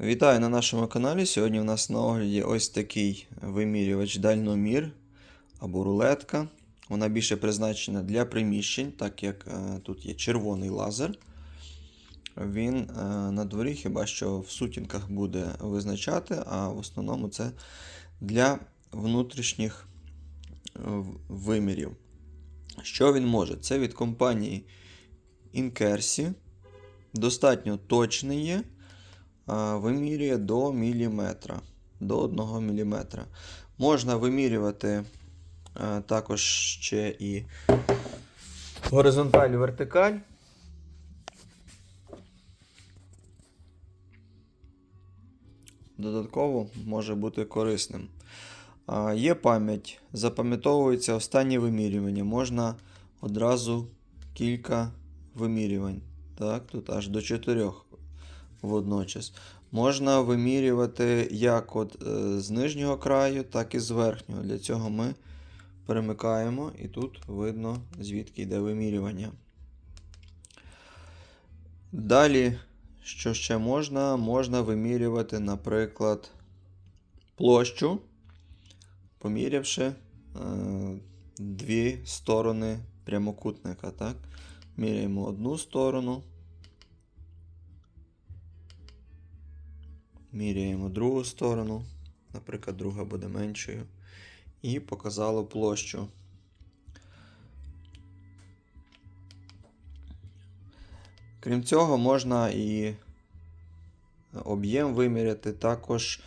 Вітаю на нашому каналі. Сьогодні у нас на огляді ось такий вимірювач дальномір або рулетка. Вона більше призначена для приміщень, так як е, тут є червоний лазер. Він е, на дворі хіба що в сутінках буде визначати, а в основному це для внутрішніх е, вимірів. Що він може? Це від компанії Inkersi. Достатньо точний є вимірює до міліметра. До 1 міліметра. Можна вимірювати також ще і горизонталь, вертикаль. Додатково може бути корисним. Є пам'ять, запам'ятовується останнє вимірювання. Можна одразу кілька вимірювань. Так, тут аж до 4 водночас. Можна вимірювати як от, е, з нижнього краю, так і з верхнього. Для цього ми перемикаємо, і тут видно, звідки йде вимірювання. Далі, що ще можна? Можна вимірювати, наприклад, площу, помірявши е, дві сторони прямокутника. Так? Міряємо одну сторону. Міряємо другу сторону, наприклад, друга буде меншою. І показало площу. Крім цього, можна і об'єм виміряти. Також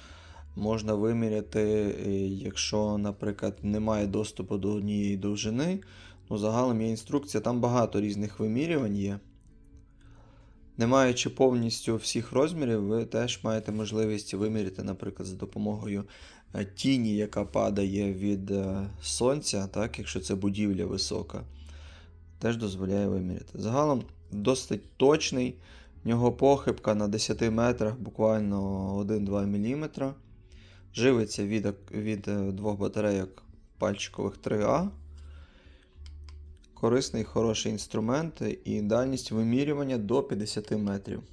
можна виміряти, е, якщо, наприклад, немає доступу до однієї довжини. Ну, загалом є інструкція, там багато різних вимірювань є. Не маючи повністю всіх розмірів, ви теж маєте можливість виміряти, наприклад, за допомогою е, тіні, яка падає від е, сонця, так, якщо це будівля висока, теж дозволяє виміряти. Загалом досить точний. В нього похибка на 10 метрах буквально 1-2 мм. Живиться від, від е, двох батарейок пальчикових 3А. Корисний, хороший інструмент і дальність вимірювання до 50 метрів.